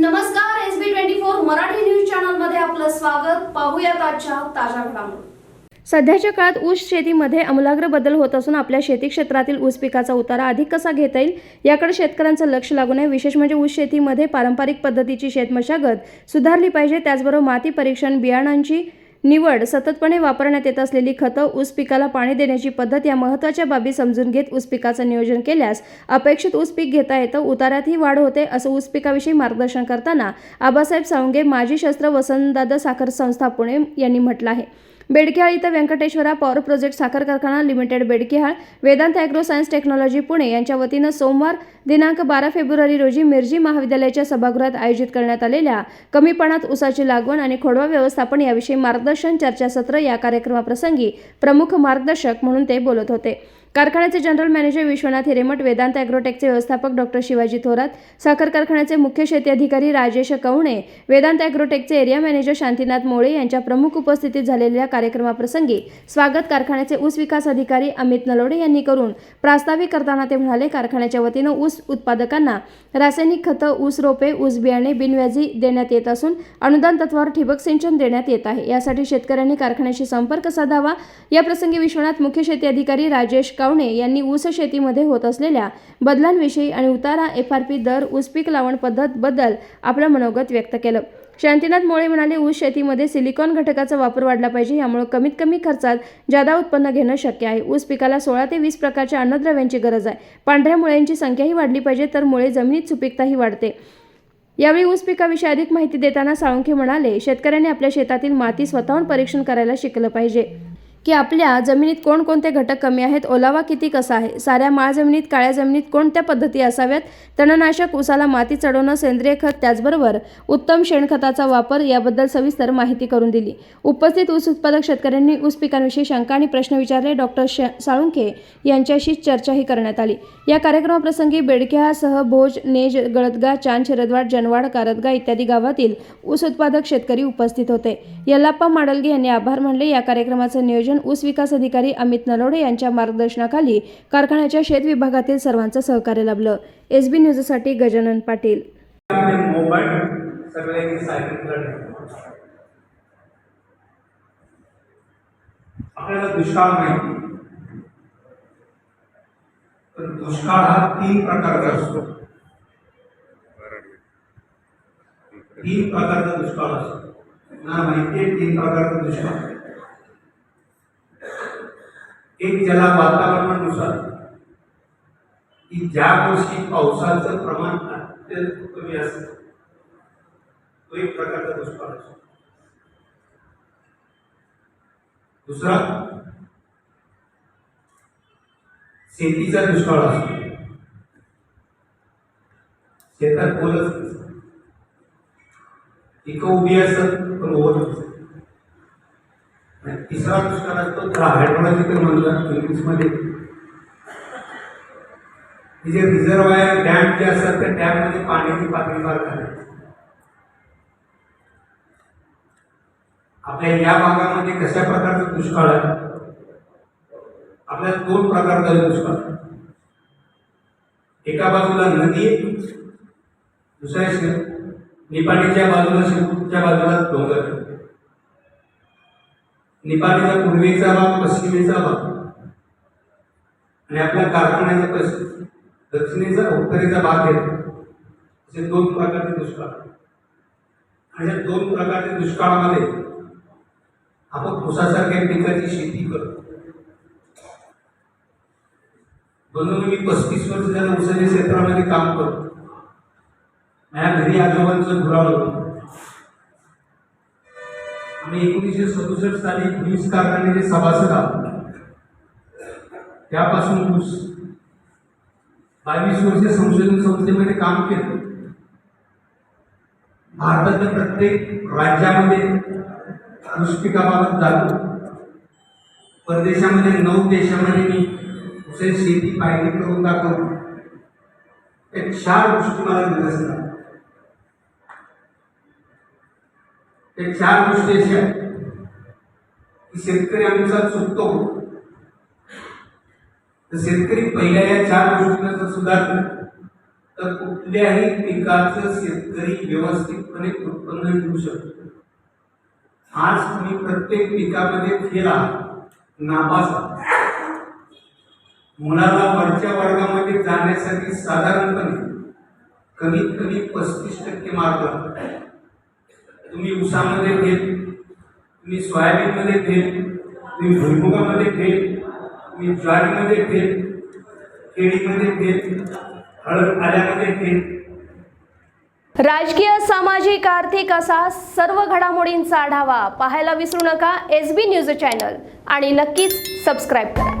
नमस्कार S B twenty four Marathi news चॅनलमध्ये आपलं स्वागत. पाहूयात आजच्या ताज्या घडामोडी. सध्याच्या काळात ऊस शेतीमध्ये अमूलाग्र बदल होत असून आपल्या शेती क्षेत्रातील ऊस पिकाचा उतारा अधिक कसा घेता येईल याकडे शेतकऱ्यांचं लक्ष लागू नये विशेष म्हणजे ऊस शेतीमध्ये पारंपरिक पद्धतीची शेतमशागत सुधारली पाहिजे. त्याचबरोबर माती परीक्षण बियाणांची निवड सततपणे वापरण्यात येत असलेली खतं ऊस पिकाला पाणी देण्याची पद्धत या महत्त्वाच्या बाबी समजून घेत ऊस पिकाचं नियोजन केल्यास अपेक्षित ऊस पीक घेता येतं उतारातही वाढ होते असं ऊस पिकाविषयी मार्गदर्शन करताना आबासाहेब सावंगे माजी शस्त्र वसंतदादा साखर संस्था पुणे यांनी म्हटलं आहे. बेडकिहाळ इथं व्यंकटेश्वरा पॉवर प्रोजेक्ट साखर कारखाना limited Bedkihal Vedant agro science technology Pune यांच्या वतीनं सोमवार दिनांक बारा फेब्रुवारी रोजी मिरजी महाविद्यालयाच्या सभागृहात आयोजित करण्यात आलेल्या कमी पाण्यात ऊसाची आणि खोडवा व्यवस्थापन याविषयी मार्गदर्शन चर्चासत्र या कार्यक्रमाप्रसंगी प्रमुख मार्गदर्शक म्हणून ते बोलत होते. कारखान्याचे जनरल मॅनेजर विश्वनाथ हिरेमठ वेदांत ॲग्रोटेकचे व्यवस्थापक डॉक्टर शिवाजी थोरात साखर कारखान्याचे मुख्य शेती अधिकारी राजेश कवणे वेदांत ॲग्रोटेकचे एरिया मॅनेजर शांतीनाथ मोळे यांच्या प्रमुख उपस्थितीत झालेल्या कार्यक्रमाप्रसंगी स्वागत कारखान्याचे ऊस विकास अधिकारी अमित नलोडे यांनी करून प्रास्ताविक करताना ते म्हणाले कारखान्याच्या वतीनं ऊस उत्पादकांना रासायनिक खतं ऊस रोपे ऊस बियाणे बिनव्याजी देण्यात येत असून अनुदान तत्वावर ठिबक सिंचन देण्यात येत आहे. यासाठी शेतकऱ्यांनी कारखान्याशी संपर्क साधावा. याप्रसंगी विश्वनाथ मुख्य शेती अधिकारी राजेश कावणे यांनी ऊस शेतीमध्ये होत असलेल्या बदलांविषयी आणि उतारा एफ आर पी दर ऊस पीक लावण पद्धतबद्दल आपलं मनोगत व्यक्त केलं. शांतीनाथ मोळे म्हणाले ऊस शेतीमध्ये सिलिकॉन घटकाचा वापर वाढला पाहिजे यामुळे कमीत कमी खर्चात जादा उत्पन्न घेणं शक्य आहे. ऊस पिकाला सोळा ते वीस प्रकारच्या अन्नद्रव्यांची गरज आहे. पांढऱ्या मुळ्यांची संख्याही वाढली पाहिजे तर मुळे जमिनीत सुपीकताही वाढते. यावेळी ऊस पिकाविषयी अधिक माहिती देताना साळुंखे म्हणाले शेतकऱ्यांनी आपल्या शेतातील माती स्वतःहून परीक्षण करायला शिकलं पाहिजे. की आपल्या जमिनीत कोणकोणते घटक कमी आहेत ओलावा किती कसा आहे साऱ्या माळ जमिनीत काळ्या जमिनीत कोणत्या पद्धती असाव्यात तणनाशक उसाला माती चढवणं सेंद्रिय खत त्याचबरोबर उत्तम शेणखताचा वापर याबद्दल सविस्तर माहिती करून दिली. उपस्थित ऊस उत्पादक शेतकऱ्यांनी ऊस पिकांविषयी शंका आणि प्रश्न विचारले डॉक्टर श. साळुंखे यांच्याशी चर्चाही करण्यात आली. या कार्यक्रमाप्रसंगी बेडक्यासह भोज नेज गळदगा चांद शिरदवाड जनवाड कारदगा इत्यादी गावातील ऊस उत्पादक शेतकरी उपस्थित होते. यल्लाप्पा माडलगे यांनी आभार मानले. या कार्यक्रमाचं नियोजन ऊस विकास अधिकारी अमित नलोडे यांच्या मार्गदर्शनाखाली कारखान्याच्या शेत विभागातील सर्वांचं सहकार्य लाभलं. एस बी न्यूजसाठी गजानन पाटील. आपल्याला दुष्काळ माहिती. तर दुष्काळ हा तीन प्रकारचा असतो. तीन प्रकारचा दुष्काळ असतो. ना माहिती तीन प्रकारचा दुष्काळ. एक ज्याला वातावरणानुसार की ज्या वर्षी पावसाचं प्रमाण अत्यंत कमी असतं तो एक प्रकारचा दुष्काळ असतो. दुसरा शेतीचा दुष्काळ असतो. शेतात बोलत पिकं उभी असत पण ओवर असत तिसरा दुष्काळ असतो त्याला हायड्रोलॉजिकल म्हणलं इंग्लिशमध्ये जे रिझर्वायर डॅम जे असतात त्या डॅममध्ये पाण्याची पातळी फार खाली आपल्या या भागामध्ये कशा प्रकारचा दुष्काळ आहे? आपल्या दोन प्रकारचा दुष्काळ. एका बाजूला नदी दुसऱ्या शे- निपाणीच्या बाजूला शिवच्या बाजूला डोंगर. आहे. निपाणीचा पूर्वेचा भाग पश्चिमेचा भाग. आणि आपल्या कारखान्याचा पश्चिम दक्षिणेचा उत्तरेचा भाग आहे असे दोन प्रकारचे दुष्काळ. आणि या दोन प्रकारच्या दुष्काळामध्ये आपण ऊसासारख्या पिकाची शेती करतो. म्हणून मी पस्तीस वर्ष झालं ऊसाच्या क्षेत्रामध्ये काम करतो. माझ्या घरी आजोबांचं घुराळ होतं. आणि एकोणीसशे सदुसष्ट साली वीस कारखान्याचे सभासद आहोत त्यापासून बावीस वर्ष संशोधन संस्थेमध्ये काम केलं. भारताच्या प्रत्येक राज्यामध्ये ऊस झालो परदेशामध्ये नऊ देशामध्ये मी शेती पाहिली करून दाखवली एक चार गोष्टी मला निदर्शनात त्या चार गोष्टी अशा आहेत. की शेतकरी आमचा चुकतो. तर शेतकरी पहिल्या या चार गोष्टींना जर सुधारतो तर कुठल्याही पिकाचं शेतकरी व्यवस्थितपणे उत्पन्न घेऊ शकतो. आज तुम्ही प्रत्येक पिकामध्ये केला नापास मुलाला वरच्या वर्गामध्ये जाण्यासाठी साधारणपणे कमीत कमी पस्तीस टक्के मार्ग लागतात. तुम्ही ऊसामध्ये घेत तुम्ही सोयाबीनमध्ये घेत तुम्ही भुईमुगामध्ये घेत तुम्ही ज्वारीमध्ये घेत केळीमध्ये घेत हळद आल्यामध्ये घेत राजकीय सामाजिक आर्थिक असा सर्व घडामोडींचा आढावा पाहायला विसरू नका. S B news channel. आणि नक्कीच सबस्क्राईब करा.